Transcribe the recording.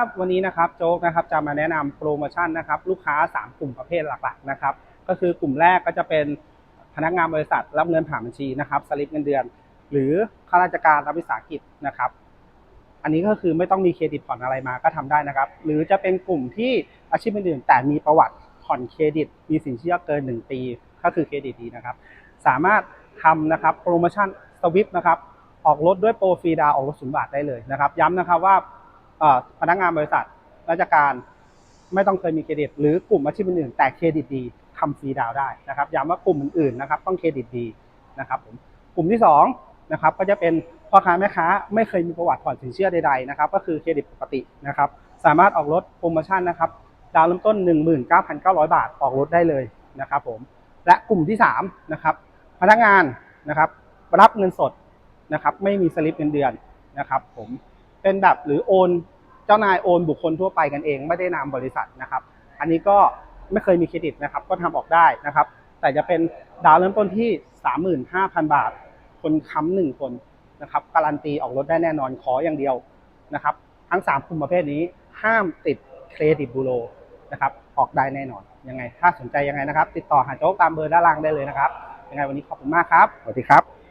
ครับวันนี้นะครับโจ๊กนะครับจะมาแนะนำโปรโมชั่นนะครับลูกค้า 3 กลุ่มประเภทหลักๆนะครับก็คือกลุ่มแรกก็จะเป็นพนักงานบริษัทรับเงินผ่านบัญชีนะครับสลิปเงินเดือน หรือข้าราชการรับวิสาหกิจนะครับ อันนี้ก็คือไม่ต้องมีเครดิตผ่อนอะไรมาก็ทำได้นะครับ หรือจะเป็นกลุ่มที่อาชีพอื่นๆแต่มีประวัติผ่อนเครดิต มีสินเชื่อเกิน 1 ปี ก็คือเครดิตดีนะครับ สามารถทำนะครับโปรโมชั่นสวิปนะครับออกรถด้วยโปรฟรีดาวออกรถศูนย์บาทได้เลยนะครับ ย้ำนะครับว่า พนักงานบริษัทราชการไม่ต้องเคยมีเครดิต หรือกลุ่มอาชีพอื่นแต่เครดิตดีทำฟรีดาวได้นะครับย้ำว่ากลุ่มอื่นๆนะครับ ต้องเครดิตดีนะครับผมกลุ่มที่สองนะครับก็จะเป็นพ่อค้าแม่ค้าไม่เคยมีประวัติผ่อนสินเชื่อใดๆนะครับก็คือเครดิตปกตินะครับสามารถออกรถโปรโมชั่นนะครับดาวน์เริ่มต้น 19,900 บาทออกรถได้เลยนะครับผมและกลุ่มที่สามนะครับพนักงานนะครับรับเงินสดนะครับไม่มีสลิปเงินเดือนนะครับผม เป็นแบบหรือโอนเจ้านายโอนบุคคลทั่วไปกันเอง ไม่ได้นามบริษัทนะครับ อันนี้ก็ไม่เคยมีเครดิตนะครับ ก็ทำออกได้นะครับ แต่จะเป็นดาวน์เริ่มต้นที่ 35,000 บาท คนค้ำหนึ่งคนนะครับ การันตีออกรถได้แน่นอนขออย่างเดียวนะครับ ทั้ง 3กลุ่มประเภทนี้ห้ามติดเครดิตบูโรนะครับ ออกได้แน่นอนยังไง ถ้าสนใจยังไงนะครับ ติดต่อหาโจ๊กตามเบอร์ด้านล่างได้เลยนะครับยังไงวันนี้ขอบคุณมากครับสวัสดีครับ